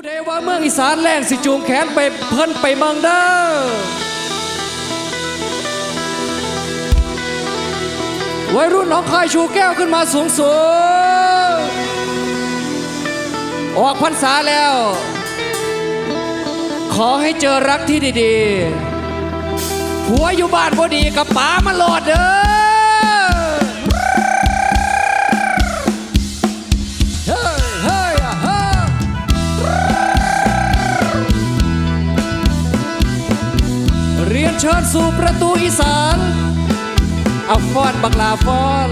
ผู้ใดว่าเมืองอีสานแรงสิจูงแขนไปเพิ่นไปเมืองเด้อวัยรุ่นน้องคายชูแก้วขึ้นมาสูงสูงออกพรรษาแล้ว ขอให้เจอรักที่ดีๆผัวอยู่บ้านพอดีกับป๋ามาหลอดเด้อ เชิญสู่ประตูอีสานเอาฟอนบักลาฟอน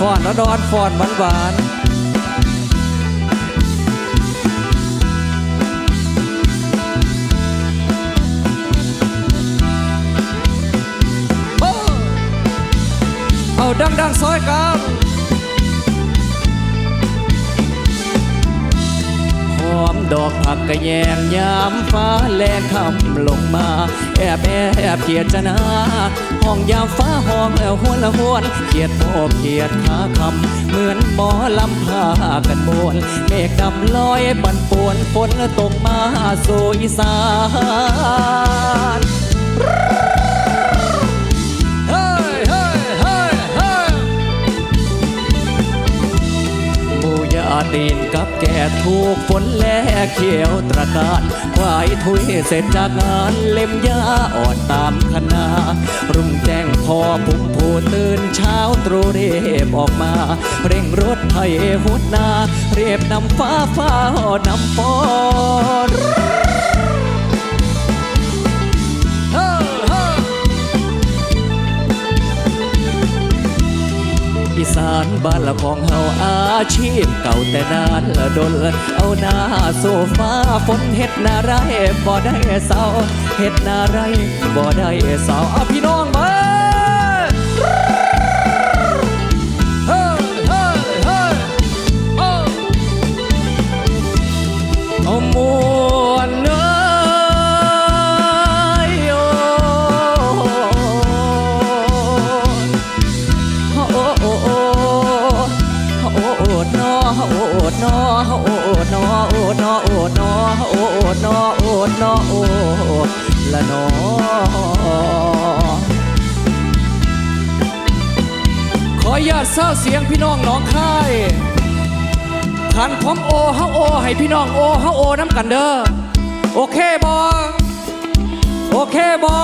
ฟอนระดอนฟอนหวานหวาน เอาดังๆซอยกันหอมดอกผักกระแยงยามฟ้าแลงคำลงมา แอบแอบเกียดจนาห้องยามฟ้าห้องแล้วหวนละหวนเกียดโอเกียดหาคำเหมือนหมอลำพากันบวนเมฆดำลอยบันป่วนฝนตกมาสู่อีสาน ตีนกับแก่ถูกฝนแลเขียวตระการควายทุยเสร็จจากงานเล็มยาอ่อนตามคณะรุ่งแจ้งพอปุ่มผู้ตื่นเช้าตรู่เรียบออกมา เร่งรถไทยหุดนา เรียบนำฟ้าฟ้านำฝน อีสานบ้านละของเฮาอาชีพเก่าแต่นานละดนเอาหน้าโซฟาฝนเฮ็ดนาไรบ่ได้เศร้าเฮ็ดนาไรบ่ได้เศร้าวอพี่น้อง ละนอขอญาตเศร้าเสียงพี่น้องน้องค่ายขันพร้อมโอเฮาโอ ให้พี่น้องโอเฮาโอน้ำกันเด้อโอเคบอโอเคบอ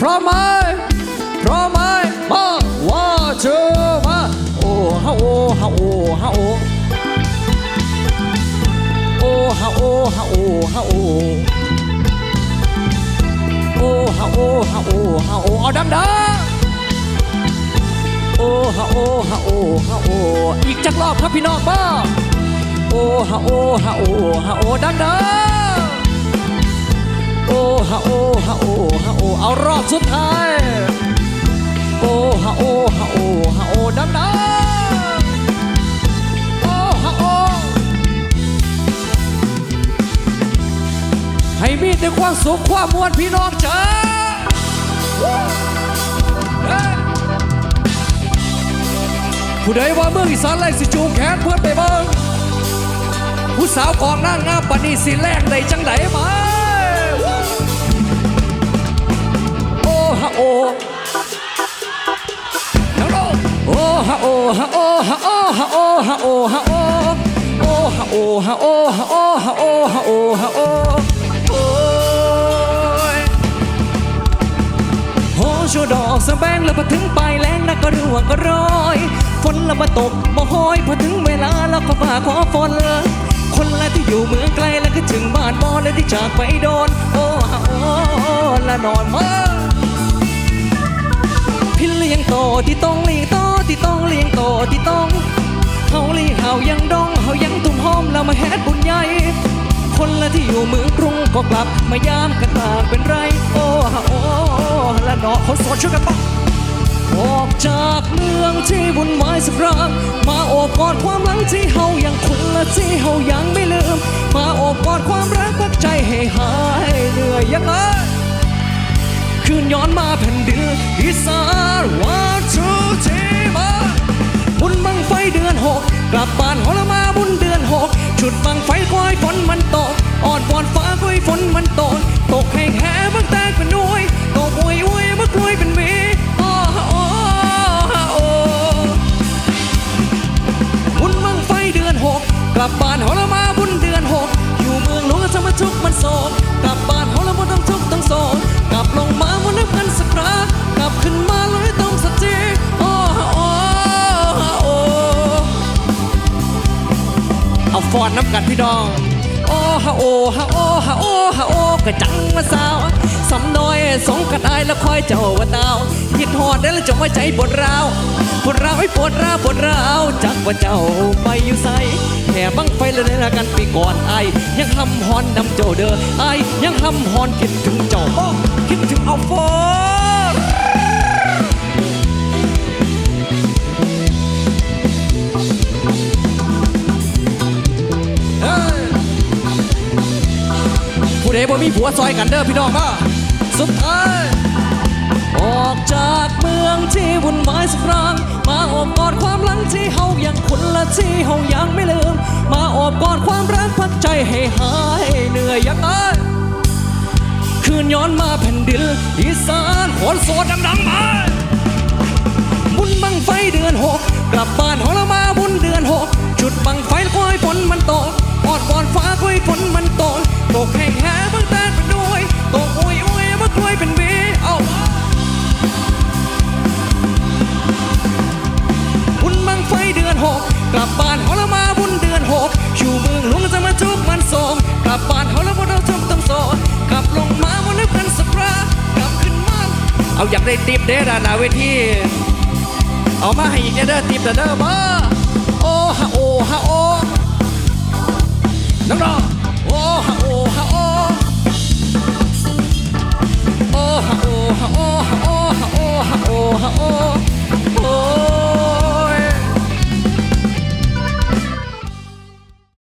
พร้อมไหมพร้อมไหมมาว่าเจอมาโอฮาโอฮาโอฮาโอโอฮาโอฮาโอฮาโอ ฮาโอฮาโอฮาโอเอาดังดังโอ้ฮาโอฮาโอฮาโออีกจักรอบครับพี่น้องบ้าโอ้ฮาโอฮาโอฮาโอดังดังโอ้ฮาโอฮาโอฮาโอเอารอบสุดท้ายโอ้ฮาโอฮาโอฮาโอ แต่ความสุขความมวลพี่น้องเจ้าผู้ใดว่าเมืองอีสานแรสิจูงแขนเพื่อนไปเบิ่งผู้สาวกองนางงามปานีสิแลกได้จังไหนมาโอ้ฮะโอนังโลโอ้ฮะโอฮะโอฮะโอฮะโอฮะโอฮะโอโอ้ฮะโอฮะโอฮะโอฮะโอฮะโอฮะโอ โชูดอกสะแบงแล้วพอถึงปลายแรงนักก็ร่วงก็ร้อยฝนแล้วมาตกมาห้อยพอถึงเวลาแล้วก็ฝ่าขอฝนคนละที่อยู่เมืองไกลแล้วก็ถึงบ้านบอและที่จากไปโดน โอ้ฮะโอ้ละนอนมาพี่เลี้ยงโตที่ต้องเลี้ยงโตที่ต้องเลี้ยงโตที่ต้องเฮาเลี้ยงเฮายังดองเฮายังตุ้มหอมแล้วมาแฮดบุญใหญ่คนละที่อยู่เมืองกรุงก็กลับมายามกันต่างเป็นไร โอ้ฮะโอ้ ละเนาะคนโสดช่วยกันปะออกจากเมืองที่วุ่นวายสักครั้งมาโอบกอดความหลังที่เฮายังคนละที่เฮายังไม่ลืม มาโอบหายเหนื่อยยังไงคืนย้อนมาแผ่นดินอีสานว่าทูทีมาบุญบังไฟเดือนหกกลับบ้านหอละมาบุญเดือนหกชุดบังไฟควายฝนมันตกอ่อนวอนฟ้าควายฝนมันตก ลับบ้านหอละมาบุญเดือนหกอยู่เมืองหลวงก็ทำมาทุกมันโศกกลับบ้านหอละมาต้องทุกต้องโศกกลับลงมาวันนับกันสักครากลับขึ้นมาเลยต้องสักทีโอ้ฮะโอ้โอ้เอาฟอนน้ำกันพี่น้องโอ้ฮะโอ้ฮะโอ้ฮะโอ้ฮะโอ้กระจังมาสาว สำน้อย สงกันอายแล้วคอยเจ้าว่าดาวยิดหอดได้แล้วจงไว้ใจปวดร้าวปวดร้าวให้ปวดร้าวปวดร้าวจักว่าเจ้าไปอยู่ใสแห่บังไฟเลยนะกันปีก่อนไอายยังหำฮอนนำเจ้าเด้อไอายยังหำฮอนคิดถึงเจ้าคิดถึงเอาฟอผู้ใดบ่มีผัวซอยกันเด้อพี่น้องมา สุดท้ายออกจากเมืองที่วุ่นวายสักครั้งมาอบกอดความหลังที่เฮายังคุ้นและที่เฮายังไม่ลืม มาอบกอดความรักพักใจให้หายเหนื่อยยังไงคืนย้อนมาแผ่นดินอีสานขอนโสดดังๆมาบุญบังไฟเดือนหกกลับบ้านหอละมาบุญเดือนหกจุดบังไฟคอยฝนมันตกอดบอนฟ้าคอยฝนมันตกตกแห้งแห้บังแต เอาอยากได้ติบเด้อหนาเวทีเอามาให้อีกเด้อติบเด้อมาโอ้ฮะโอ้ฮะโอ้น้องๆ